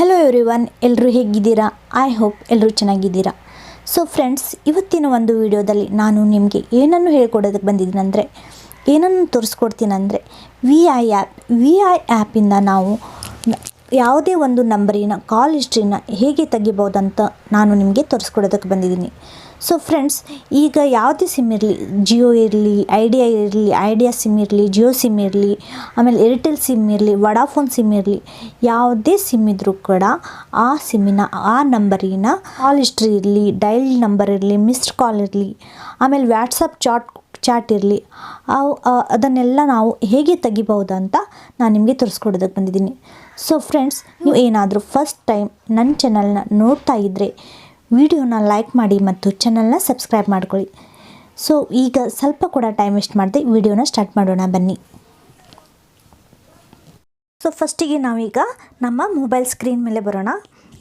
Hello every one ಎಲ್ಲರೂ ಹೇಗಿದ್ದೀರಾ? I hope ಎಲ್ಲರೂ ಚೆನ್ನಾಗಿದ್ದೀರಾ. ಸೊ ಫ್ರೆಂಡ್ಸ್ ಇವತ್ತಿನ ಒಂದು ವಿಡಿಯೋದಲ್ಲಿ ನಾನು ನಿಮಗೆ ಏನನ್ನು ಹೇಳ್ಕೊಡೋದಕ್ಕೆ ಬಂದಿದ್ದೀನಂದರೆ, ಏನನ್ನು ತೋರಿಸ್ಕೊಡ್ತೀನಂದರೆ V I app V I ಆ್ಯಪಿಂದ ನಾವು ಯಾವುದೇ ಒಂದು ನಂಬರಿನ ಕಾಲ್ ಹಿಸ್ಟ್ರಿನ ಹೇಗೆ ತೆಗಿಬೋದಂತ ನಾನು ನಿಮಗೆ ತೋರಿಸ್ಕೊಡೋದಕ್ಕೆ ಬಂದಿದ್ದೀನಿ. ಸೊ ಫ್ರೆಂಡ್ಸ್ ಈಗ ಯಾವುದೇ ಸಿಮ್ ಇರಲಿ ಜಿಯೋ ಇರಲಿ ಐಡಿಯಾ ಇರಲಿ ಐಡಿಯಾ ಸಿಮ್ ಇರಲಿ ಜಿಯೋ ಸಿಮ್ ಇರಲಿ, ಆಮೇಲೆ ಏರ್ಟೆಲ್ ಸಿಮ್ ಇರಲಿ ವಡಾಫೋನ್ ಸಿಮ್ ಇರಲಿ, ಯಾವುದೇ ಸಿಮ್ ಇದ್ದರೂ ಕೂಡ ಆ ಸಿಮ್ಮಿನ ಆ ನಂಬರಿನ ಕಾಲ್ ಹಿಸ್ಟ್ರಿ ಇರಲಿ ಡೈಲ್ ನಂಬರ್ ಇರಲಿ ಮಿಸ್ಡ್ ಕಾಲ್ ಇರಲಿ, ಆಮೇಲೆ ವ್ಯಾಟ್ಸಪ್ ಚಾಟ್ ಚಾಟ್ ಇರಲಿ, ಅವು ಅದನ್ನೆಲ್ಲ ನಾವು ಹೇಗೆ ತೆಗಿಬಹುದು ಅಂತ ನಾನು ನಿಮಗೆ ತೋರಿಸ್ಕೊಡೋದಕ್ಕೆ ಬಂದಿದ್ದೀನಿ. ಸೊ ಫ್ರೆಂಡ್ಸ್ ನೀವು ಏನಾದರೂ ಫಸ್ಟ್ ಟೈಮ್ ನನ್ನ ಚಾನಲ್ನ ನೋಡ್ತಾ ಇದ್ದರೆ ವಿಡಿಯೋನ ಲೈಕ್ ಮಾಡಿ ಮತ್ತು ಚಾನಲ್ನ ಸಬ್ಸ್ಕ್ರೈಬ್ ಮಾಡ್ಕೊಳ್ಳಿ. ಸೊ, ಈಗ ಸ್ವಲ್ಪ ಕೂಡ ಟೈಮ್ ವೇಸ್ಟ್ ಮಾಡದೆ ವಿಡಿಯೋನ ಸ್ಟಾರ್ಟ್ ಮಾಡೋಣ, ಬನ್ನಿ. ಸೊ ಫಸ್ಟಿಗೆ ನಾವೀಗ ನಮ್ಮ ಮೊಬೈಲ್ ಸ್ಕ್ರೀನ್ ಮೇಲೆ ಬರೋಣ.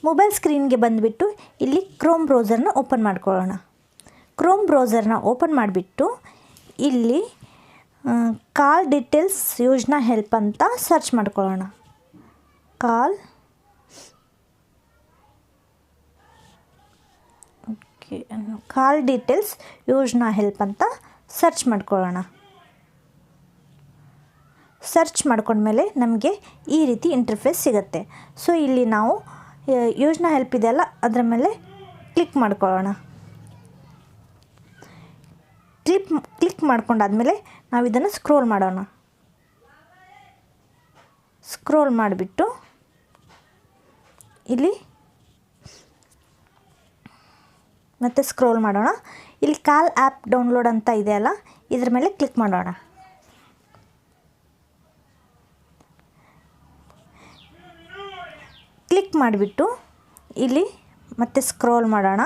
ಮೊಬೈಲ್ ಸ್ಕ್ರೀನ್ಗೆ ಬಂದುಬಿಟ್ಟು ಇಲ್ಲಿ ಕ್ರೋಮ್ ಬ್ರೌಸರ್ನ ಓಪನ್ ಮಾಡ್ಕೊಳ್ಳೋಣ. ಕ್ರೋಮ್ ಬ್ರೌಸರ್ನ ಓಪನ್ ಮಾಡಿಬಿಟ್ಟು ಇಲ್ಲಿ ಕಾಲ್ ಡೀಟೇಲ್ಸ್ ಯೋಜನಾ ಹೆಲ್ಪ್ ಅಂತ ಸರ್ಚ್ ಮಾಡ್ಕೊಳ್ಳೋಣ. ಕಾಲ್ ಕಾಲ್ ಡೀಟೇಲ್ಸ್ ಯೋಜನಾ ಹೆಲ್ಪ್ ಅಂತ ಸರ್ಚ್ ಮಾಡ್ಕೊಳ್ಳೋಣ. ಸರ್ಚ್ ಮಾಡ್ಕೊಂಡ್ಮೇಲೆ ನಮಗೆ ಈ ರೀತಿ ಇಂಟರ್ಫೇಸ್ ಸಿಗುತ್ತೆ. ಸೊ ಇಲ್ಲಿ ನಾವು ಯೋಜನಾ ಹೆಲ್ಪ್ ಇದೆಯಲ್ಲ ಅದರ ಮೇಲೆ ಕ್ಲಿಕ್ ಮಾಡ್ಕೊಳ್ಳೋಣ. ಕ್ಲಿಕ್ ಕ್ಲಿಕ್ ಮಾಡ್ಕೊಂಡಾದ್ಮೇಲೆ ನಾವು ಇದನ್ನು ಸ್ಕ್ರೋಲ್ ಮಾಡೋಣ. ಸ್ಕ್ರೋಲ್ ಮಾಡಿಬಿಟ್ಟು, ಇಲ್ಲಿ ಮತ್ತೆ ಸ್ಕ್ರೋಲ್ ಮಾಡೋಣ. ಇಲ್ಲಿ ಕಾಲ್ ಆ್ಯಪ್ ಡೌನ್ಲೋಡ್ ಅಂತ ಇದೆಯಲ್ಲ ಇದ್ರ ಮೇಲೆ ಕ್ಲಿಕ್ ಮಾಡೋಣ. ಕ್ಲಿಕ್ ಮಾಡಿಬಿಟ್ಟು ಇಲ್ಲಿ ಮತ್ತೆ ಸ್ಕ್ರೋಲ್ ಮಾಡೋಣ.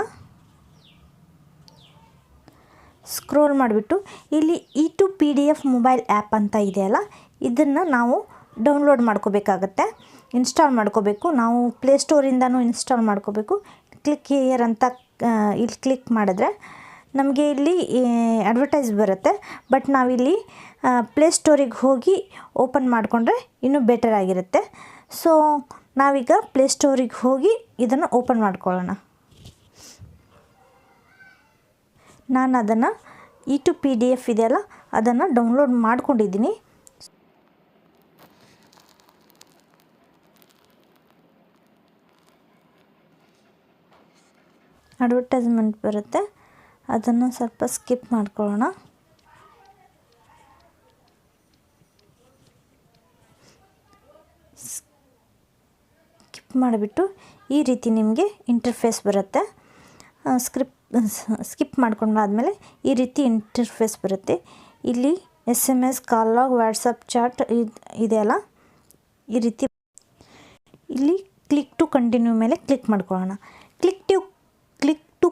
ಸ್ಕ್ರೋಲ್ ಮಾಡಿಬಿಟ್ಟು ಇಲ್ಲಿ E to P D F mobile app ಅಂತ ಇದೆಯಲ್ಲ ಇದನ್ನು ನಾವು ಡೌನ್ಲೋಡ್ ಮಾಡ್ಕೋಬೇಕಾಗತ್ತೆ. ಇನ್ಸ್ಟಾಲ್ ಮಾಡ್ಕೋಬೇಕು. ನಾವು ಪ್ಲೇಸ್ಟೋರಿಂದನೂ ಇನ್ಸ್ಟಾಲ್ ಮಾಡ್ಕೋಬೇಕು. ಕ್ಲಿಕ್ ಹಿಯರ್ ಅಂತ ಇಲ್ಲಿ ಕ್ಲಿಕ್ ಮಾಡಿದ್ರೆ ನಮಗೆ ಇಲ್ಲಿ ಅಡ್ವರ್ಟೈಸ್ ಬರುತ್ತೆ. ಬಟ್ ನಾವಿಲ್ಲಿ ಪ್ಲೇಸ್ಟೋರಿಗೆ ಹೋಗಿ ಓಪನ್ ಮಾಡಿಕೊಂಡ್ರೆ ಇನ್ನೂ ಬೆಟರ್ ಆಗಿರುತ್ತೆ. ಸೊ ನಾವೀಗ ಪ್ಲೇಸ್ಟೋರಿಗೆ ಹೋಗಿ ಇದನ್ನು ಓಪನ್ ಮಾಡ್ಕೊಳ್ಳೋಣ. ನಾನು ಅದನ್ನು E to P D F ಇದೆಯಲ್ಲ, ಅದನ್ನು ಡೌನ್ಲೋಡ್ ಮಾಡ್ಕೊಂಡಿದ್ದೀನಿ. ಅಡ್ವರ್ಟೈಸ್ಮೆಂಟ್ ಬರುತ್ತೆ. ಅದನ್ನು ಸ್ವಲ್ಪ ಸ್ಕಿಪ್ ಮಾಡ್ಕೊಳ್ಳೋಣ. ಸ್ಕಿಪ್ ಮಾಡಿಬಿಟ್ಟು ಈ ರೀತಿ ನಿಮಗೆ ಇಂಟರ್ಫೇಸ್ ಬರುತ್ತೆ. ಸ್ಕ್ರಿಪ್, ಸ್ಕಿಪ್ ಮಾಡ್ಕೊಂಡಾದಮೇಲೆ ಈ ರೀತಿ ಇಂಟರ್ಫೇಸ್ ಬರುತ್ತೆ. ಇಲ್ಲಿ S M S call log WhatsApp chat ಇದೆಯಲ್ಲ ಈ ರೀತಿ. ಇಲ್ಲಿ ಕ್ಲಿಕ್ ಟು ಕಂಟಿನ್ಯೂ ಮೇಲೆ ಕ್ಲಿಕ್ ಮಾಡ್ಕೊಳ್ಳೋಣ. ಕ್ಲಿಕ್ ಟು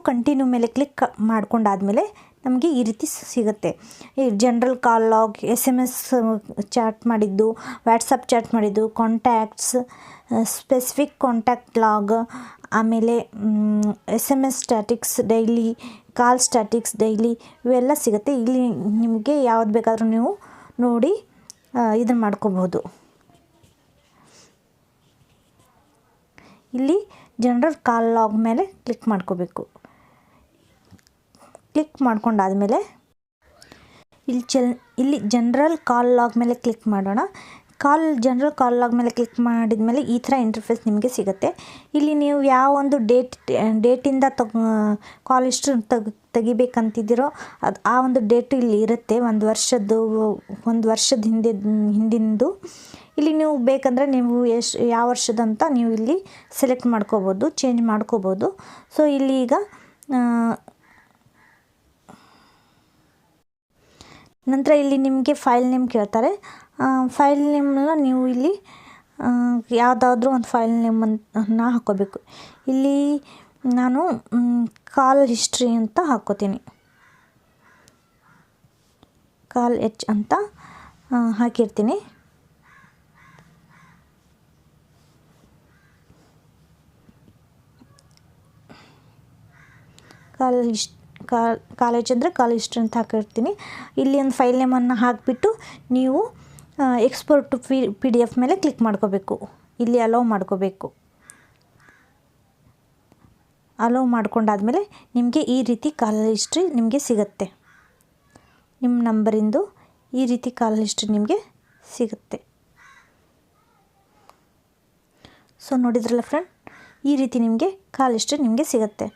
ಕಂಟಿನ್ಯೂ ಮೇಲೆ ಕ್ಲಿಕ್ ಮಾಡ್ಕೊಂಡಾದ್ಮೇಲೆ ನಮಗೆ ಈ ರೀತಿ ಸಿಗುತ್ತೆ. ಈ general call log S M S chat ಮಾಡಿದ್ದು ವ್ಯಾಟ್ಸಪ್ ಚಾಟ್ ಮಾಡಿದ್ದು ಕಾಂಟ್ಯಾಕ್ಟ್ಸ್ ಸ್ಪೆಸಿಫಿಕ್ ಕಾಂಟ್ಯಾಕ್ಟ್ ಲಾಗ್ ಆಮೇಲೆ S M S statics daily call statics daily ಇವೆಲ್ಲ ಸಿಗುತ್ತೆ. ಇಲ್ಲಿ ನಿಮಗೆ ಯಾವ್ದು ಬೇಕಾದರೂ ನೀವು ನೋಡಿ ಇದನ್ನು ಮಾಡ್ಕೋಬಹುದು ಇಲ್ಲಿ ಜನರಲ್ ಕಾಲ್ ಲಾಗ್ ಮೇಲೆ ಕ್ಲಿಕ್ ಮಾಡ್ಕೋಬೇಕು. ಕ್ಲಿಕ್ ಮಾಡ್ಕೊಂಡಾದಮೇಲೆ ಇಲ್ಲಿ ಚೆಲ್, ಇಲ್ಲಿ ಜನರಲ್ ಕಾಲ್ ಲಾಗ್ ಮೇಲೆ ಕ್ಲಿಕ್ ಮಾಡೋಣ. ಕಾಲ್ ಜನರಲ್ ಕಾಲ್ ಲಾಗ್ ಮೇಲೆ ಕ್ಲಿಕ್ ಮಾಡಿದ ಮೇಲೆ ಈ ಥರ ಇಂಟರ್ಫೇಸ್ ನಿಮಗೆ ಸಿಗುತ್ತೆ. ಇಲ್ಲಿ ನೀವು ಯಾವ ಒಂದು ಡೇಟ್ ಡೇಟಿಂದ ತಗೋ ಕಾಲ್ ಎಷ್ಟು ತೆಗ್, ತೆಗಿಬೇಕಂತಿದ್ದೀರೋ ಅದು, ಆ ಒಂದು ಡೇಟು ಇಲ್ಲಿ ಇರುತ್ತೆ. ಒಂದು ವರ್ಷದ್ದು, ಒಂದು ವರ್ಷದ ಹಿಂದೆ, ಹಿಂದಿಂದು. ಇಲ್ಲಿ ನೀವು ಬೇಕಂದರೆ ನೀವು ಎಷ್ಟು, ಯಾವ ವರ್ಷದಂತ ನೀವು ಇಲ್ಲಿ ಸೆಲೆಕ್ಟ್ ಮಾಡ್ಕೋಬೋದು ಚೇಂಜ್ ಮಾಡ್ಕೋಬೋದು. ಸೊ ಇಲ್ಲಿ ಈಗ ನಂತರ ಇಲ್ಲಿ ನಿಮಗೆ ಫೈಲ್ ನೇಮ್ ಕೇಳ್ತಾರೆ. ಫೈಲ್ ನೇಮ್ನ ನೀವು ಇಲ್ಲಿ ಯಾವುದಾದ್ರೂ ಒಂದು ಫೈಲ್ ನೇಮನ್ನ ಹಾಕ್ಕೋಬೇಕು. ಇಲ್ಲಿ ನಾನು ಕಾಲ್ ಹಿಸ್ಟ್ರಿ ಅಂತ ಹಾಕೋತೀನಿ ಕಾಲ್ ಎಚ್ ಅಂತ ಹಾಕಿರ್ತೀನಿ. ಕಾಲ್ ಹಿಸ್ ಕಾಲ್ ಕಾಲೇಜ್ ಅಂದರೆ ಕಾಲೇಜ್ ಅಂತ ಹಾಕಿರ್ತೀನಿ. ಇಲ್ಲಿ ಒಂದು ಫೈಲ್ ನೇಮನ್ನು ಹಾಕಿಬಿಟ್ಟು ನೀವು export to P P D F ಮೇಲೆ ಕ್ಲಿಕ್ ಮಾಡ್ಕೋಬೇಕು. ಇಲ್ಲಿ ಅಲೋ ಮಾಡ್ಕೋಬೇಕು. ಅಲೋ ಮಾಡ್ಕೊಂಡಾದಮೇಲೆ ನಿಮಗೆ ಈ ರೀತಿ ಕಾಲ್ ಹಿಸ್ಟ್ರಿ ನಿಮಗೆ ಸಿಗುತ್ತೆ. ನಿಮ್ಮ ನಂಬರಿಂದು ಈ ರೀತಿ ಕಾಲ್ ಹಿಸ್ಟ್ರಿ ನಿಮಗೆ ಸಿಗುತ್ತೆ. ಸೊ ನೋಡಿದ್ರಲ್ಲ ಫ್ರೆಂಡ್ ಈ ರೀತಿ ನಿಮಗೆ ಕಾಲ್ ಹಿಸ್ಟ್ರಿ ನಿಮಗೆ ಸಿಗುತ್ತೆ.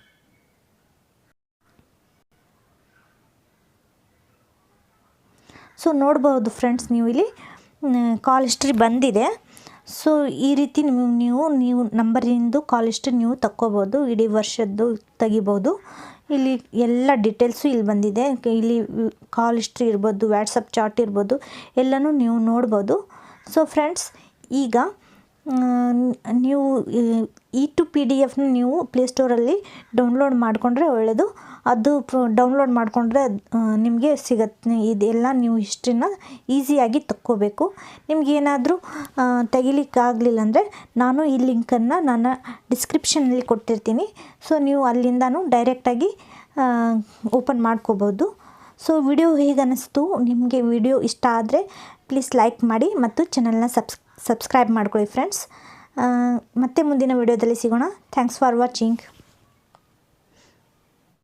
ಸೊ ನೋಡ್ಬೋದು ಫ್ರೆಂಡ್ಸ್ ನೀವು ಇಲ್ಲಿ ಕಾಲ್ ಹಿಸ್ಟ್ರಿ ಬಂದಿದೆ. ಸೊ ಈ ರೀತಿ ನೀವು ನೀವು ನೀವು ನಂಬರಿಂದು ಕಾಲ್ ಹಿಸ್ಟ್ರಿ ನೀವು ತಕ್ಕೋಬೋದು, ಇಡೀ ವರ್ಷದ್ದು ತೆಗಿಬೋದು. ಇಲ್ಲಿ ಎಲ್ಲ ಡೀಟೇಲ್ಸು ಇಲ್ಲಿ ಬಂದಿದೆ. ಇಲ್ಲಿ ಕಾಲ್ ಹಿಸ್ಟ್ರಿ ಇರ್ಬೋದು ವ್ಯಾಟ್ಸಪ್ ಚಾಟ್ ಇರ್ಬೋದು, ಎಲ್ಲನೂ ನೀವು ನೋಡ್ಬೋದು. ಸೊ ಫ್ರೆಂಡ್ಸ್ ಈಗ ನೀವು ಇ ಟು ಪಿ ಡಿ ಎಫ್ನ ನೀವು ಪ್ಲೇಸ್ಟೋರಲ್ಲಿ ಡೌನ್ಲೋಡ್ ಮಾಡಿಕೊಂಡ್ರೆ ಒಳ್ಳೆಯದು ಅದು ಡೌನ್ಲೋಡ್ ಮಾಡಿಕೊಂಡ್ರೆ ನಿಮಗೆ ಸಿಗತ್ತೆ. ಇದೆಲ್ಲ ನೀವು ಹಿಸ್ಟ್ರಿನ ಈಸಿಯಾಗಿ ತಕ್ಕೋಬೇಕು. ನಿಮಗೇನಾದರೂ ತೆಗಿಲಿಕ್ಕಾಗಲಿಲ್ಲ ಅಂದರೆ ನಾನು ಈ ಲಿಂಕನ್ನು ನನ್ನ ಡಿಸ್ಕ್ರಿಪ್ಷನಲ್ಲಿ ಕೊಟ್ಟಿರ್ತೀನಿ. ಸೊ ನೀವು ಅಲ್ಲಿಂದನೂ ಡೈರೆಕ್ಟಾಗಿ ಓಪನ್ ಮಾಡ್ಕೋಬೋದು. ಸೊ ವಿಡಿಯೋ ಹೇಗೆ ಅನ್ನಿಸ್ತು ನಿಮಗೆ ವಿಡಿಯೋ ಇಷ್ಟ ಆದರೆ ಪ್ಲೀಸ್ ಲೈಕ್ ಮಾಡಿ ಮತ್ತು ಚಾನಲ್ನ ಸಬ್ಸ್ ಸಬ್ಸ್ಕ್ರೈಬ್ ಮಾಡ್ಕೊಳ್ಳಿ ಫ್ರೆಂಡ್ಸ್. ಮತ್ತೆ ಮುಂದಿನ ವಿಡಿಯೋದಲ್ಲಿ ಸಿಗೋಣ. Thanks for watching